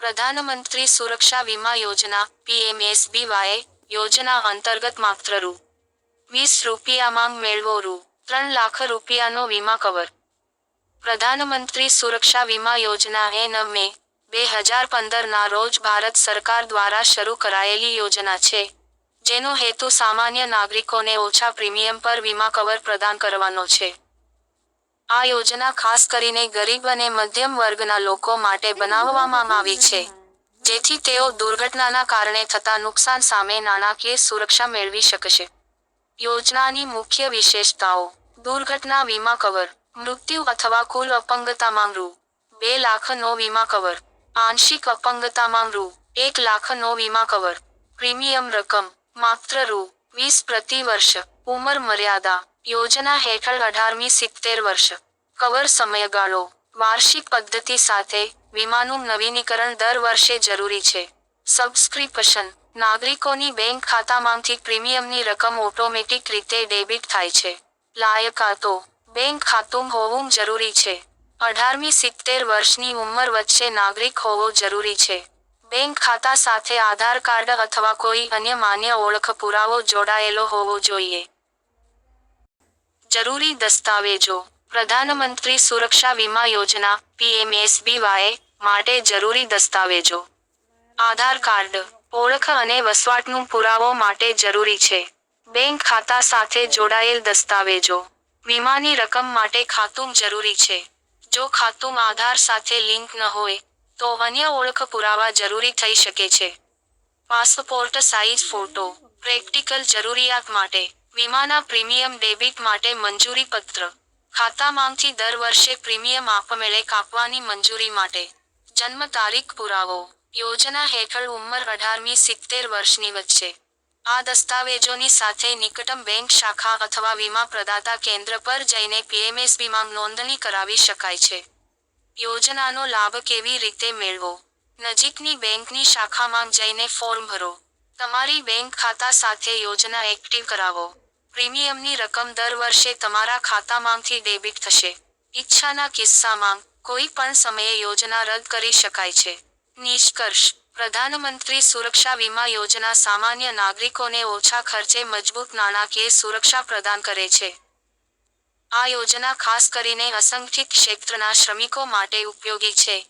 પ્રધાનમંત્રી સુરક્ષા વીમા યોજના પીએમએસબીવાય યોજના અંતર્ગત માત્ર રૂ વીસ રૂપિયામાં મેળવો રૂ ત્રણ લાખ રૂપિયાનો વીમા કવર પ્રધાનમંત્રી સુરક્ષા વીમા યોજના એન મે બે હજાર પંદરના રોજ ભારત સરકાર દ્વારા શરૂ કરાયેલી યોજના છે જેનો હેતુ સામાન્ય નાગરિકોને ઓછા પ્રીમિયમ પર વીમા કવર પ્રદાન કરવાનો છે આ યોજના ખાસ કરીને ગરીબ અને મધ્યમ વર્ગના લોકો માટે બનાવવામાં આવી છે. જેથી તેઓ દુર્ઘટનાના કારણે થતા નુકસાન સામે નાણાકીય સુરક્ષા મેળવી શકશે. યોજનાની મુખ્ય વિશેષતાઓ. દુર્ઘટના વીમા કવર. મૃત્યુ અથવા કુલ અપંગતામાં રૂ બે લાખનો વીમા કવર. આંશિક અપંગતામાં રૂ એક લાખનો વીમા કવર. પ્રીમિયમ રકમ. માત્ર રૂ. વીસ પ્રતિ વર્ષ. ઉંમર મર્યાદા યોજના હેઠળ અઢારમી સિત્તેર વર્ષ. કવર સમયગાળો. વાર્ષિક પદ્ધતિ સાથે વીમાનું નવીનીકરણ દર વર્ષે જરૂરી છે. સબસ્ક્રિપ્શન. નાગરિકોની બેંક ખાતામાંથી પ્રીમિયમની રકમ ઓટોમેટિક રીતે ડેબિટ થાય છે. લાયકાતો. બેંક ખાતું હોવું જરૂરી છે. અઢારમી સિત્તેર વર્ષની ઉંમર વચ્ચે નાગરિક હોવો જરૂરી છે. બેંક ખાતા સાથે આધાર કાર્ડ અથવા કોઈ અન્ય માન્ય ઓળખ પુરાવો જોડાયેલો હોવો જોઈએ. જરૂરી દસ્તાવેજો પ્રધાનમંત્રી સુરક્ષા વીમા યોજના પીએમએસબીવાય માટે જરૂરી દસ્તાવેજો. આધાર કાર્ડ, ઓળખ અને વસવાટનું પુરાવો માટે જરૂરી છે. બેંક ખાતા સાથે જોડાયેલ દસ્તાવેજો. વીમાની રકમ માટે ખાતું જરૂરી છે. જો ખાતું આધાર સાથે લિંક ન હોય, તો અન્ય ઓળખ પુરાવા જરૂરી થઈ શકે છે. પાસપોર્ટ સાઇઝ ફોટો, પ્રેક્ટિકલ જરૂરિયાત માટે વીમાના પ્રીમિયમ ડેબિટ માટે મંજૂરી પત્ર. ખાતામાંથી દર વર્ષે પ્રીમિયમ આપમેળે કાપવાની મંજૂરી માટે. જન્મ તારીખ પુરાવો. યોજના હેઠળ ઉંમર અઢારમી સિત્તેર વર્ષની વચ્ચે. આ દસ્તાવેજોની સાથે નિકટમ બેંક શાખા અથવા વીમા પ્રદાતા કેન્દ્ર પર જઈને પીએમએસ વીમા નોંધણી કરાવી શકાય છે. યોજનાનો લાભ કેવી રીતે મેળવો? નજીકની બેંકની શાખામાં જઈને ફોર્મ ભરો. તમારી બેંક ખાતા સાથે યોજના એક્ટિવ કરાવો. પ્રીમિયમની રકમ દર વર્ષે તમારા ખાતામાંથી ડેબિટ થશે. ઈચ્છાના કિસ્સામાં કોઈ પણ સમયે યોજના રદ કરી શકાય છે. નિષ્કર્ષ, પ્રધાનમંત્રી સુરક્ષા વીમા યોજના સામાન્ય નાગરિકોને ઓછા ખર્ચે મજબૂત નાણાકીય સુરક્ષા પ્રદાન કરે છે. આ યોજના ખાસ કરીને અસંગઠિત ક્ષેત્રના શ્રમિકો માટે ઉપયોગી છે,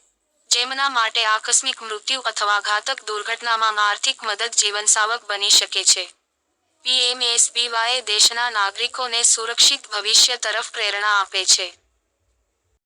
જેમના માટે આકસ્મિક મૃત્યુ અથવા ઘાતક દુર્ઘટનામાં આર્થિક મદદ જીવનસાવક બની શકે છે. પીએમએસબીવાય દેશના નાગરિકોને સુરક્ષિત ભવિષ્ય તરફ પ્રેરણા આપે છે.